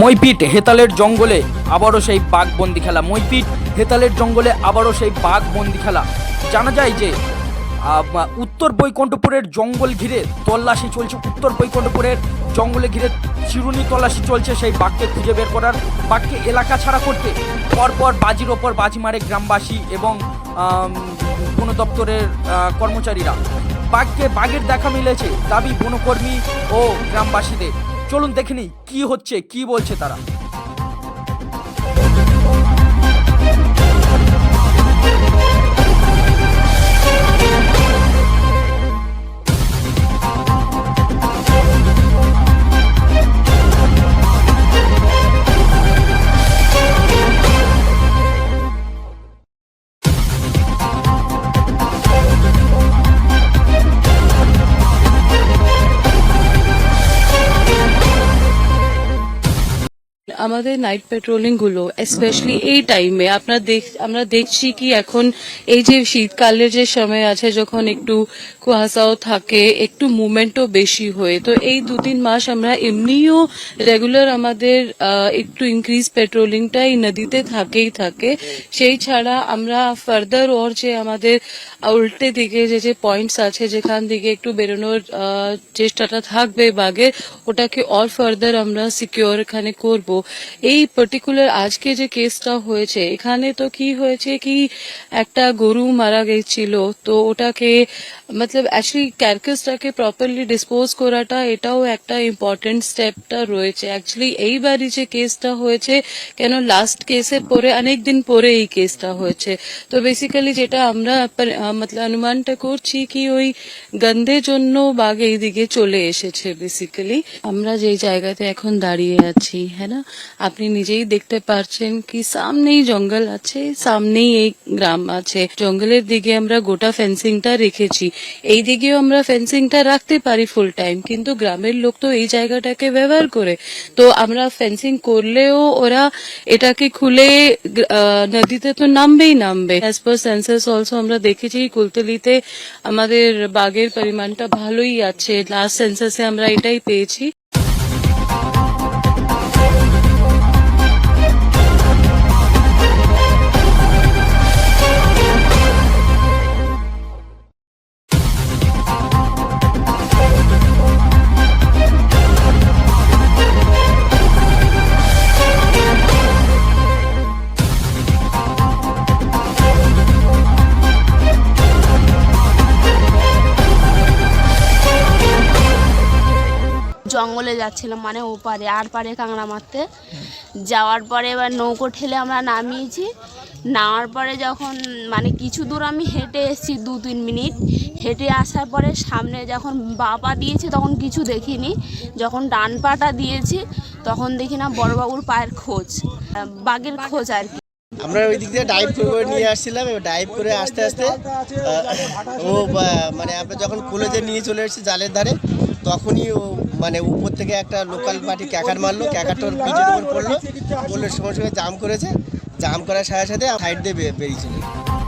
মইপিট, হেতালের জঙ্গলে আবারও সেই বাঘ বন্দি খেলা। মইপিট, হেতালের জঙ্গলে আবারও সেই বাঘ বন্দি খেলা। জানা যায় যে উত্তর বৈকুণ্ঠপুরের জঙ্গল ঘিরে তল্লাশি চলছে। উত্তর বৈকুণ্ঠপুরের জঙ্গলে ঘিরে চিরুনি তল্লাশি চলছে সেই বাঘকে খুঁজে বের করার। বাঘকে এলাকা ছাড়া করতে পরপর বাজির ওপর বাজি মারে গ্রামবাসী এবং বন দপ্তরের কর্মচারীরা। বাঘকে বাঘের দেখা মিলেছে, দাবি বনকর্মী ও গ্রামবাসীদের। চলুন দেখে নিই কি হচ্ছে কি বলছে তারা? আমাদের নাইট পেট্রোলিংগুলো স্পেশালি এই টাইমে আপনার দেখ, আমরা দেখছি কি এখন এই যে শীতকালের যে সময় আছে, যখন একটু কুয়াশাও থাকে, একটু মুভমেন্টও বেশি হয়, তো এই দু তিন মাস আমরা এমনিও রেগুলার আমাদের একটু ইনক্রিজ পেট্রোলিংটা এই নদীতে থাকেই থাকে। সেই ছাড়া আমরা ফার্দার ওর যে আমাদের উল্টে দিকে যে যে পয়েন্টস আছে, যেখান থেকে একটু বেরোনোর চেষ্টাটা থাকবে বাঘের, ওটাকে অল ফার্দার আমরা সিকিওর এখানে করব। এই পার্টিকুলার আজকে যে কেসটা হয়েছে, এখানে তো কি হয়েছে কি একটা গরু মারা গেছিল, তো ওটাকে, মতলব অ্যাকচুয়ালি ক্যারকাসটাকে প্রপারলি ডিসপোজ করাটা, এটাও একটা ইম্পর্টেন্ট স্টেপটা রয়েছে। অ্যাকচুয়ালি এইবারই যে কেসটা হয়েছে, কেন লাস্ট কেসের পরে অনেক দিন পরে এই কেসটা হয়েছে। তো বেসিক্যালি যেটা আমরা মতলব অনুমানটা করছি কি ওই গন্ধের জন্য বাঘ এই দিকে চলে এসেছে বেসিক্যালি আমরা যেই জায়গাতে এখন দাঁড়িয়ে আছি হ্যাঁ না? আপনি নিজেই দেখতে পারছেন কি সামনেই জঙ্গল আছে, সামনেই এই গ্রাম আছে। জঙ্গলের দিকে আমরা গোটা ফেন্সিংটা রেখেছি। এই দিকেও আমরা ফেন্সিংটা রাখতে পারি ফুল টাইম কিন্তু গ্রামের লোক তো এই জায়গাটাকে ব্যবহার করে। তো আমরা ফেন্সিং করলেও ওরা এটাকে খুলে নদীতে তো নামবেই নামবে। অ্যাজ পার সেন্সাস অলসো আমরা দেখেছি কুলতলিতে আমাদের বাঘের পরিমাণটা ভালোই আছে। লাস্ট সেন্সাসে আমরা এটাই পেয়েছি। জঙ্গলে যাচ্ছিলাম মানে ওপারে আর পারে কাঁকড়া মারতে। যাওয়ার পরে এবার নৌকো ঠেলে আমরা নামিয়েছি। নামার পরে যখন মানে কিছু দূর আমি হেঁটে এসেছি, দু তিন মিনিট। হেঁটে আসার পরে সামনে যখন বা পা দিয়েছি তখন কিছু দেখিনি। যখন ডান পাটা দিয়েছি, তখন দেখি না বড়বাবুর পায়ের খোঁজ, বাঘের খোঁজ আর কি। আমরা ওই দিক দিয়ে ডাইভ করে নিয়ে আসছিলাম, এবার ডাইভ করে আস্তে আস্তে ও মানে আমরা যখন কলেজে নিয়ে চলে এসেছি জালের ধারে, তখনই ও মানে উপর থেকে একটা লোকাল পার্টি ক্যাকার মারলো, ক্যাকারটার পিঠের উপর পড়ল, পড়লে সঙ্গে সঙ্গে জাম করেছে জাম করার সাথে সাথে সাইড দিয়ে বে- বেরিয়ে চলে গেলো।